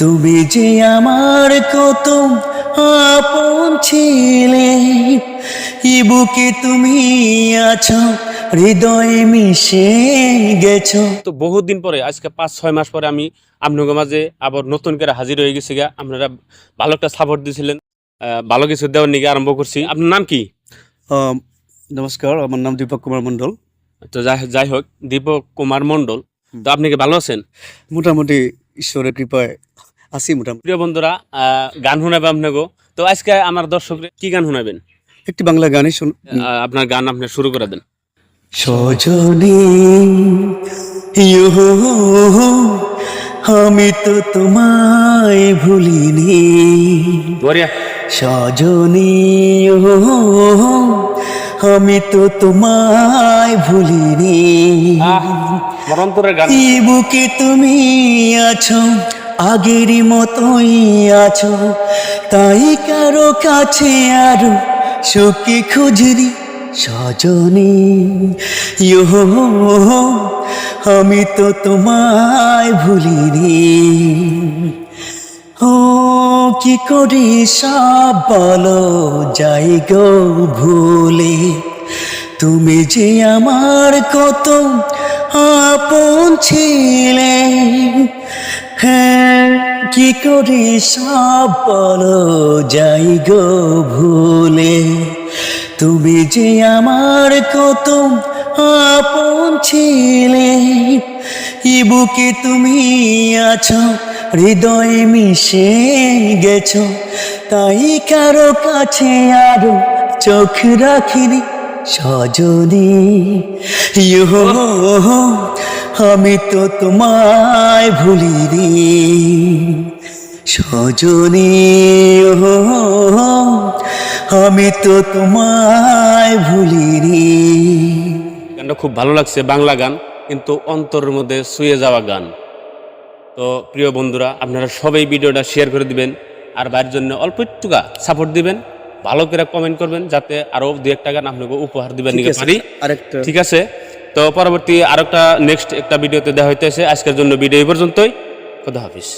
তুমি যে আমার কত আপন ছিলে এই বুকে তুমি আছো হৃদয়ে মিশে গেছো। তো বহুত দিন পরে আজকে পাঁচ ছয় মাস পরে আমি আপনাদের মাঝে আবার নতুন করে হাজির হয়ে গেছি গা। আপনারা ভালো একটা সাপোর্ট দিয়েছিলেন ভালো কিছু দেওয়ার নিকে আরম্ভ করছি। আপনার নাম কি? নমস্কার আমার নাম দীপক কুমার মণ্ডল। তো যাই যাই হোক দীপক কুমার মণ্ডল। তো আপনি কি ভালো আছেন? মোটামুটি ঈশ্বরের কৃপায় আছি মোটামুটি। প্রিয় বন্ধুরা গান শোনাবে আপনাকে। তো আজকে আমার দর্শকরা কি গান শোনাবেন? একটি বাংলা গানই শুন আপনার গান আপনি শুরু করে দেন। সজনী আমি তো তোমায় ভুলিনি। বরিয়া সজনী আমি তো তোমায় ভুলিনি। গান। বুকে তুমি আছো আগের মতোই আছো, তাই কারও কাছে আরও সুখে খুঁজরি সজনী। আমি তো তোমায় ভুলিনি। ও, কি করি সব বলো যাই গো ভুলে। তুমি যে আমার কত আপন ছিলে। হ্যাঁ কি করে সব বলো যাই গো ভুলে। তুমি যে আমার কত আপন ছিলে এই বুকে তুমি আছো হৃদয়ে মিশে গেছো। তাই কারও কাছে আরও চোখ রাখিনি সজনী। ইয়ো, আমি তো তোমায় ভুলিনি। সজনী ইয়ো, আমি তো তোমায় ভুলিনি। গানটা খুব ভালো লাগছে বাংলা গান কিন্তু অন্তরের মধ্যে শুয়ে যাওয়া গান। তো প্রিয় বন্ধুরা আপনারা সবাই ভিডিওটা শেয়ার করে দিবেন আর বাইরের জন্য অল্প একটুকা সাপোর্ট দিবেন ভালো করে কমেন্ট করবেন যাতে আরও দু একটা গান আপনাকে উপহার দিবেন ঠিক আছে? তো পরবর্তী আরেকটা নেক্সট একটা ভিডিওতে দেখা হইতেছে। আজকের জন্য ভিডিও এই পর্যন্তই। খোদা হাফিজ।